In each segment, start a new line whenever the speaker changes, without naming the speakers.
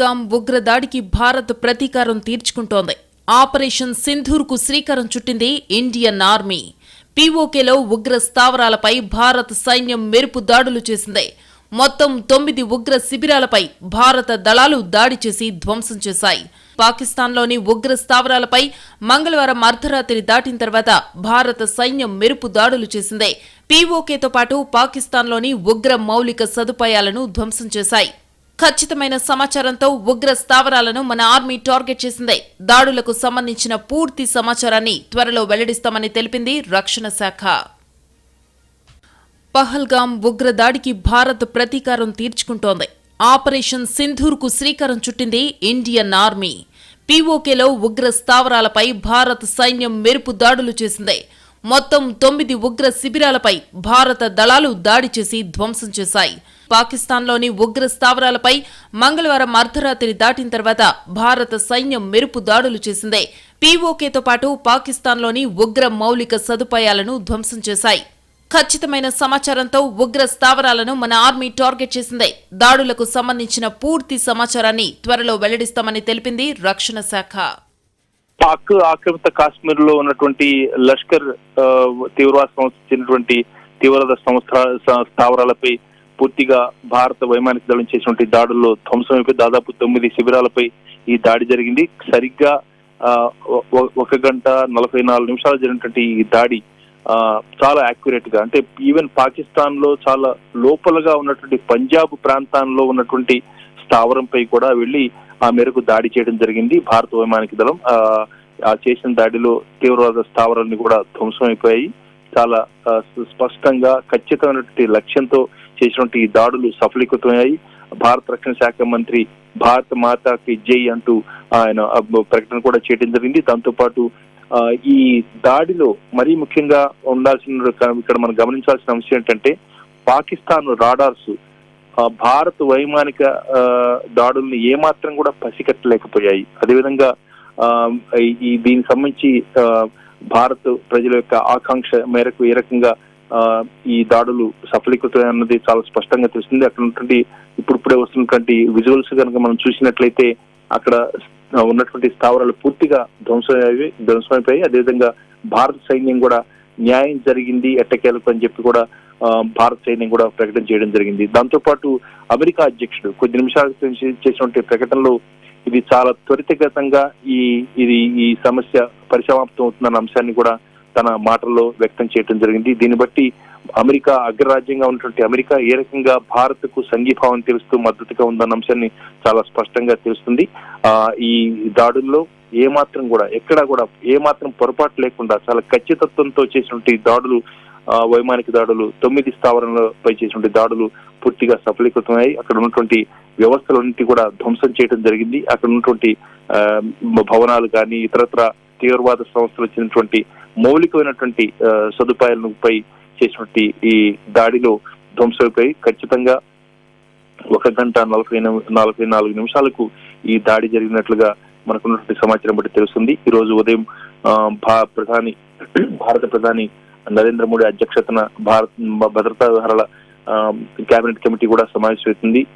పహల్గాం ఉగ్రదాడికి భారత్ ప్రతీకారం తీర్చుకుంటోంది. ఆపరేషన్ సింధూర్కు శ్రీకారం చుట్టింది ఇండియన్ ఆర్మీ. పీఓకేలో ఉగ్ర స్థావరాలపై భారత సైన్యం మెరుపు దాడులు చేసింది. మొత్తం తొమ్మిది ఉగ్ర శిబిరాలపై భారత దళాలు దాడి చేసి ధ్వంసం చేశాయి. పాకిస్తాన్లోని ఉగ్ర స్థావరాలపై మంగళవారం అర్ధరాత్రి దాటిన తర్వాత భారత సైన్యం మెరుపు దాడులు చేసింది. పీఓకేతో పాటు పాకిస్తాన్లోని ఉగ్ర మౌలిక సదుపాయాలను ధ్వంసం చేశాయి. ఖచ్చితమైన సమాచారంతో ఉగ్ర స్థావరాలను మన ఆర్మీ టార్గెట్ చేసింది. దాడులకు సంబంధించిన పూర్తి సమాచారాన్ని త్వరలో వెల్లడిస్తామని తెలిపింది రక్షణ శాఖ. పహల్గాం ఉగ్రదాడికి భారత్ ప్రతీకారం తీర్చుకుంటోంది. ఆపరేషన్ సింధూర్కు శ్రీకారం చుట్టింది ఇండియన్ ఆర్మీ. పీఓకేలో ఉగ్ర స్థావరాలపై భారత సైన్యం మెరుపు దాడులు చేసింది. మొత్తం తొమ్మిది ఉగ్ర శిబిరాలపై భారత దళాలు దాడి చేసి ధ్వంసం చేశాయి. పాకిస్తాన్లోని ఉగ్ర స్థావరాలపై మంగళవారం అర్ధరాత్రి దాటిన తర్వాత భారత సైన్యం మెరుపు దాడులు చేసింది. పీఓకేతో పాటు పాకిస్తాన్లోని ఉగ్ర మౌలిక సదుపాయాలను ధ్వంసం చేశాయి. ఖచ్చితమైన సమాచారంతో ఉగ్ర స్థావరాలను మన ఆర్మీ టార్గెట్ చేసింది. దాడులకు సంబంధించిన పూర్తి సమాచారాన్ని త్వరలో వెల్లడిస్తామని తెలిపింది రక్షణ శాఖ.
పాక్ ఆక్రమిత కాశ్మీర్లో ఉన్నటువంటి లష్కర్ తీవ్రవాద సంస్థ తీవ్రవాద సంస్థ స్థావరాలపై పూర్తిగా భారత వైమానిక దళం చేసినటువంటి దాడుల్లో ధ్వంసమైపోయి దాదాపు తొమ్మిది శిబిరాలపై ఈ దాడి జరిగింది. సరిగ్గా ఆ, ఒక గంట నలభై నాలుగు నిమిషాలు జరిగినటువంటి ఈ దాడి ఆ, చాలా యాక్యురేట్గా అంటే ఈవెన్ పాకిస్తాన్లో చాలా లోపలగా ఉన్నటువంటి పంజాబ్ ప్రాంతాల్లో ఉన్నటువంటి స్థావరంపై కూడా వెళ్ళి ఆ మేరకు దాడి చేయడం జరిగింది. భారత వైమానిక దళం ఆ, చేసిన దాడిలో తీవ్రవాద స్థావరాన్ని కూడా ధ్వంసం అయిపోయాయి. చాలా స్పష్టంగా ఖచ్చితమైనటువంటి లక్ష్యంతో చేసినటువంటి ఈ దాడులు సఫలీకృతమయ్యాయి. భారత రక్షణ శాఖ మంత్రి భారత మాతకి జై అంటూ ఆయన ప్రకటన కూడా చేయడం జరిగింది. దాంతో పాటు ఈ దాడిలో మరీ ముఖ్యంగా ఉండాల్సిన ఇక్కడ మనం గమనించాల్సిన అంశం ఏంటంటే పాకిస్తాన్ రాడార్స్ భారత భారత్ వైమానిక ఆ, దాడుల్ని ఏమాత్రం కూడా పసికట్టలేకపోయాయి అదేవిధంగా ఆ, ఈ- దీనికి సంబంధించి భారత్ ప్రజల యొక్క ఆకాంక్ష మేరకు ఏ రకంగా ఆ, ఈ దాడులు సఫలీకృతం అన్నది చాలా స్పష్టంగా తెలుస్తుంది. అక్కడ ఉన్నటువంటి ఇప్పుడిప్పుడే వస్తున్నటువంటి విజువల్స్ కనుక మనం చూసినట్లయితే అక్కడ ఉన్నటువంటి స్థావరాలు పూర్తిగా ధ్వంసమయ్యాయి ధ్వంసమైపోయాయి. అదేవిధంగా భారత సైన్యం కూడా న్యాయం జరిగింది ఎట్టకేలకు అని చెప్పి కూడా భారత సైన్యం కూడా ప్రకటన చేయడం జరిగింది. దాంతో పాటు అమెరికా అధ్యక్షుడు కొద్ది నిమిషాల చేసినటువంటి ప్రకటనలో ఇది చాలా త్వరితగతంగా ఈ ఇది ఈ సమస్య పరిసమాప్తం అవుతుందన్న అంశాన్ని కూడా తన మాటల్లో వ్యక్తం చేయడం జరిగింది. దీన్ని బట్టి అమెరికా అగ్రరాజ్యంగా ఉన్నటువంటి అమెరికా ఏ రకంగా భారత్కు సంఘీభావం తెలుస్తూ మద్దతుగా ఉందన్న అంశాన్ని చాలా స్పష్టంగా తెలుస్తుంది. ఆ ఈ దాడుల్లో ఏ మాత్రం కూడా ఎక్కడా కూడా ఏ మాత్రం పొరపాటు లేకుండా చాలా ఖచ్చితత్వంతో చేసినటువంటి దాడులు ఆ, వైమానిక దాడులు తొమ్మిది స్థావరాలపై చేసినటువంటి దాడులు పూర్తిగా సఫలీకృతమయ్యాయి. అక్కడ ఉన్నటువంటి వ్యవస్థలన్నింటి కూడా ధ్వంసం చేయడం జరిగింది. అక్కడ ఉన్నటువంటి ఆ, భవనాలు కానీ ఇతరత్ర తీవ్రవాద సంస్థలు వచ్చినటువంటి మౌలికమైనటువంటి సదుపాయాలపై చేసినటువంటి ఈ దాడిలో ధ్వంసమైపోయి ఖచ్చితంగా ఒక గంట నలభై నలభై నాలుగు నిమిషాలకు ఈ దాడి జరిగినట్లుగా మనకున్నటువంటి సమాచారం బట్టి తెలుస్తుంది. ఈ రోజు ఉదయం ఆ, భా- ప్రధాని భారత ప్రధాని నరేంద్ర మోడీ అధ్యక్షతన భారత్ భద్రతా వ్యవహారాల కేబినెట్ కమిటీ కూడా సమావేశమవుతుంది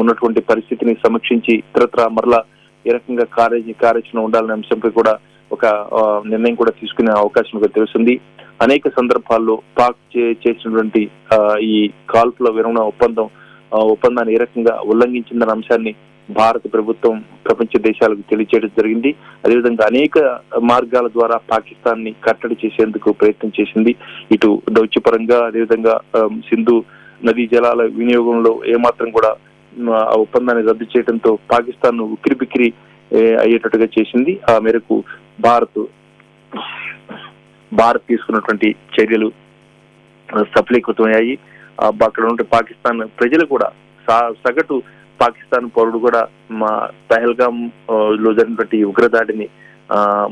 ఉన్నటువంటి పరిస్థితిని సమీక్షించి ఇతరత్ర మరలా ఏ రకంగా కార్య కార్యాచరణ ఉండాలనే అంశంపై కూడా ఒక నిర్ణయం కూడా తీసుకునే అవకాశం కూడా తెలుస్తుంది. అనేక సందర్భాల్లో పాక్ చే- చేసినటువంటి ఈ కాల్పుల విరమణ ఒప్పందం ఒప్పందాన్ని ఏ రకంగా ఉల్లంఘించిందన్న అంశాన్ని భారత ప్రభుత్వం ప్రపంచ దేశాలకు తెలియజేయడం జరిగింది. అదేవిధంగా అనేక మార్గాల ద్వారా పాకిస్తాన్ని కట్టడి చేసేందుకు ప్రయత్నం చేసింది. ఇటు దౌత్యపరంగా అదేవిధంగా సింధు నదీ జలాల వినియోగంలో ఏమాత్రం కూడా ఆ ఒప్పందాన్ని రద్దు చేయడంతో పాకిస్తాన్ ఉక్కిరి బిక్కిరి అయ్యేటట్టుగా చేసింది. ఆ మేరకు భారత్ భారత్ తీసుకున్నటువంటి చర్యలు సఫలీకృతమయ్యాయి. అక్కడ ఉంటే పాకిస్తాన్ ప్రజలు కూడా సగటు పాకిస్తాన్ పౌరుడు కూడా మా పహల్గామ్లో జరిగినటువంటి ఉగ్రదాడిని ఆ,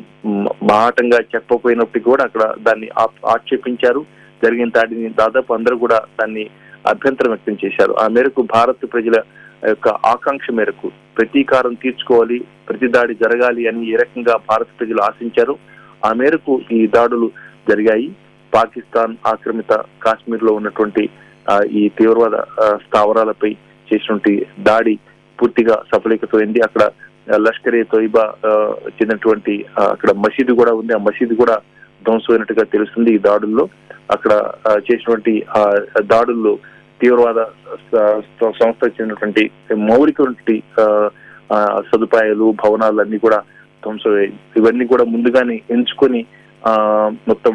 మాటంగా చెప్పకపోయినప్పటికీ కూడా అక్కడ దాన్ని ఆ- ఆక్షేపించారు. జరిగిన దాడిని దాదాపు అందరూ కూడా దాన్ని అభ్యంతరం వ్యక్తం చేశారు. ఆ మేరకు భారత్ ప్రజల యొక్క ఆకాంక్ష మేరకు ప్రతీకారం తీర్చుకోవాలి ప్రతి దాడి జరగాలి అని ఏ రకంగా భారత ప్రజలు ఆశించారు ఆ మేరకు ఈ దాడులు జరిగాయి. పాకిస్తాన్ ఆక్రమిత కాశ్మీర్లో ఉన్నటువంటి ఈ తీవ్రవాద స్థావరాలపై చేసినటువంటి దాడి పూర్తిగా సఫలీకృతమైంది. అక్కడ లష్కరే లష్కర్ ఏ తోయిబా చెందినటువంటి అక్కడ మసీదు కూడా ఉంది. ఆ మసీదు కూడా ధ్వంసమైనట్టుగా తెలుస్తుంది ఈ దాడుల్లో. అక్కడ చేసినటువంటి ఆ దాడుల్లో తీవ్రవాద సంస్థ చెందినటువంటి మౌలికటువంటి ఆ, సదుపాయాలు భవనాలు అన్ని కూడా ధ్వంసమయ్యాయి. ఇవన్నీ కూడా ముందుగానే ఎంచుకొని ఆ మొత్తం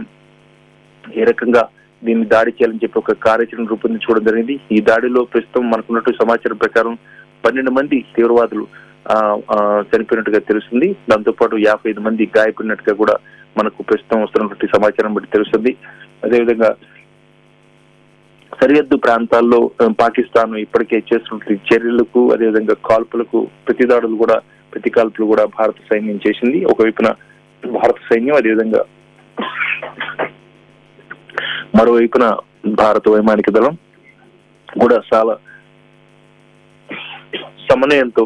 ఏ రకంగా దీన్ని దాడి చేయాలని చెప్పి ఒక కార్యాచరణ రూపొందించుకోవడం జరిగింది. ఈ దాడిలో ప్రస్తుతం మనకున్నట్టు సమాచారం ప్రకారం పన్నెండు మంది తీవ్రవాదులు ఆ, చనిపోయినట్టుగా తెలుస్తుంది. దాంతో పాటు యాభై ఐదు మంది గాయపడినట్టుగా కూడా మనకు ప్రస్తుతం వస్తున్నటువంటి సమాచారం బట్టి తెలుస్తుంది. అదేవిధంగా సరిహద్దు ప్రాంతాల్లో పాకిస్తాన్ ఇప్పటికే చేస్తున్నటువంటి చర్యలకు అదేవిధంగా కాల్పులకు ప్రతిదాడులు కూడా ప్రతి కాల్పులు కూడా భారత సైన్యం చేసింది. ఒకవైపున భారత సైన్యం అదేవిధంగా మరోవైపున భారత వైమానిక దళం కూడా చాలా సమన్వయంతో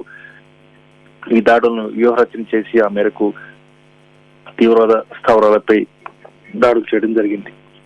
ఈ దాడులను వ్యూహరచన చేసి ఆ మేరకు తీవ్రవాద స్థావరాలపై దాడులు చేయడం జరిగింది.